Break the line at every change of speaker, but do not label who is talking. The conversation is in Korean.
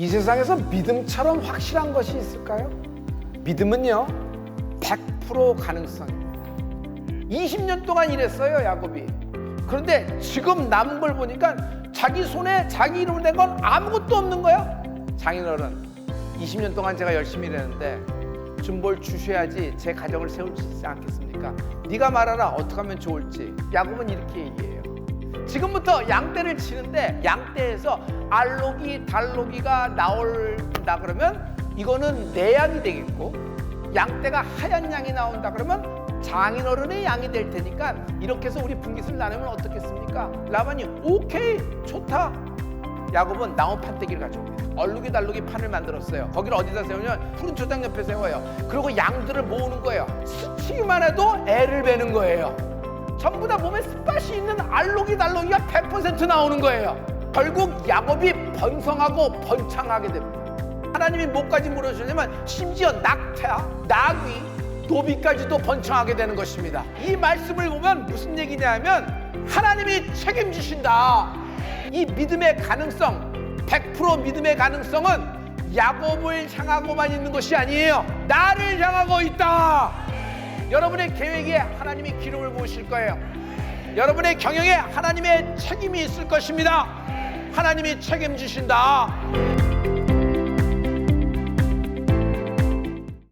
이 세상에서 믿음처럼 확실한 것이 있을까요? 믿음은요, 100% 가능성입니다. 20년 동안 일했어요, 야곱이. 그런데 지금 남은 걸 보니까 자기 손에 자기 이름을 낸 건 아무것도 없는 거야. 장인어른, 20년 동안 제가 열심히 일했는데 좀 뭘 주셔야지 제 가정을 세울 수 있지 않겠습니까? 네가 말하라 어떻게 하면 좋을지. 야곱은 이렇게 얘기해요. 지금부터 양떼를 치는데 양떼에서 알록이 달록이가 나온다 그러면 이거는 내 양이 되겠고 양떼가 하얀 양이 나온다 그러면 장인어른의 양이 될 테니까 이렇게 해서 우리 분깃을 나누면 어떻겠습니까? 라반이 오케이 좋다. 야곱은 나무 판때기를 가져옵니다. 얼룩이 달룩이 판을 만들었어요. 거기를 어디다 세우냐면 푸른 초장 옆에 세워요. 그리고 양들을 모으는 거예요. 스치기만 해도 애를 베는 거예요. 전부 다 몸에 스팟이 있는 알록이 달록이가 100% 나오는 거예요. 결국 야곱이 번성하고 번창하게 됩니다. 하나님이 뭐까지 물어주냐면 심지어 낙타, 나귀, 노비까지도 번창하게 되는 것입니다. 이 말씀을 보면 무슨 얘기냐면 하나님이 책임지신다. 이 믿음의 가능성, 100% 믿음의 가능성은 야곱을 향하고만 있는 것이 아니에요. 나를 향하고 있다. 여러분의 계획에 하나님이 기름을 부으실 거예요. 여러분의 경영에 하나님의 책임이 있을 것입니다. 하나님이 책임지신다.